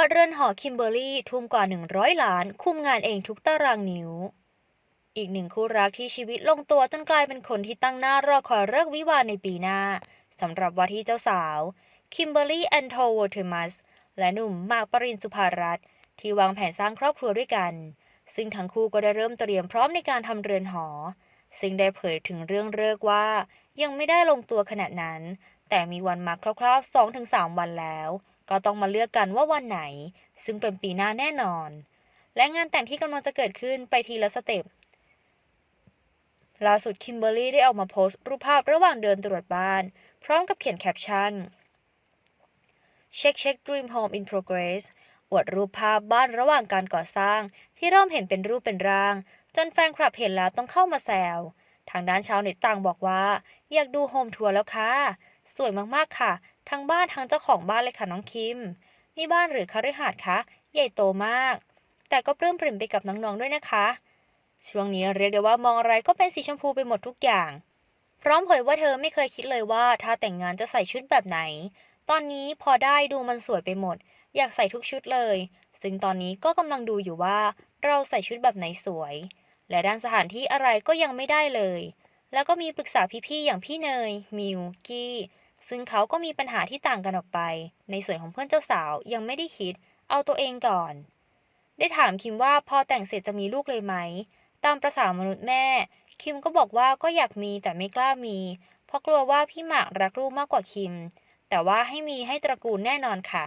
ปิดเรือนหอคิมเบอร์รี่ทุ่มกว่า 100 ล้าน คุมงานเองทุกตารางนิ้ว อีกหนึ่งคู่รักที่ชีวิตลงตัวจนกลายเป็นคนที่ตั้งหน้ารอคอยเลิกวิวาในปีหน้าสำหรับว่าที่เจ้าสาวคิมเบอร์รี่แอนโทวอเทอร์มัสและหนุ่มมากปรินสุภารัตน์ที่วางแผนสร้างครอบครัวด้วยกัน ซึ่งทั้งคู่ก็ได้เริ่มเตรียมพร้อมในการทำเรือนหอ ซึ่งได้เผยถึงเรื่องเลิกว่ายังไม่ได้ลงตัวขนาดนั้น แต่มีวันมาคร่าวๆ 2-3 วันแล้ว ก็ต้องมาเลือกกันว่าวันไหน ซึ่งเป็นปีหน้าแน่นอน และงานแต่งที่กำลังจะเกิดขึ้นไปทีละสเต็ปล่าสุดคิมเบอร์รี่ได้ออกมาโพสต์รูปภาพระหว่างเดินตรวจบ้าน พร้อมกับเขียนแคปชั่นเช็คเช็ค Dream Home in Progress อวดรูปภาพบ้านระหว่างการก่อสร้าง ที่เริ่มเห็นเป็นรูปเป็นร่าง จนแฟนคลับเห็นแล้วต้องเข้ามาแซว ทางด้านชาวเน็ตต่างบอกว่า อยากดูโฮมทัวร์แล้วค่ะ สวยมากๆค่ะ ทั้งบ้านทั้งเจ้าของบ้านเลยค่ะน้องคิม นี่บ้านหรือคฤหาสน์คะ ใหญ่โตมาก แต่ก็ปลื้มปริ่มไปกับน้องๆด้วยนะคะ ช่วงนี้เรียกได้ว่ามองอะไรก็เป็นสีชมพูไปหมดทุกอย่าง พร้อมเผยว่าเธอไม่เคยคิดเลยว่า ถ้าแต่งงานจะใส่ชุดแบบไหน ตอนนี้พอได้ดูมันสวยไปหมด อยากใส่ทุกชุดเลย ซึ่งตอนนี้ก็กำลังดูอยู่ว่า เราใส่ชุดแบบไหนสวย และด้านสถานที่อะไรก็ยังไม่ได้เลย แล้วก็มีปรึกษาพี่ๆอย่างพี่เนย มิว กี้ ซึ่งเขาก็มีปัญหาที่ต่างกันออกไป ในส่วนของเพื่อนเจ้าสาวยังไม่ได้คิด เอาตัวเองก่อน ได้ถามคิมว่าพอแต่งเสร็จจะมีลูกเลยไหม ตามประษามนุษย์แม่ คิมก็บอกว่าก็อยากมีแต่ไม่กล้ามี เพราะกลัวว่าพี่หมากรักลูกมากกว่าคิม แต่ว่าให้มีให้ตระกูลแน่นอนค่ะ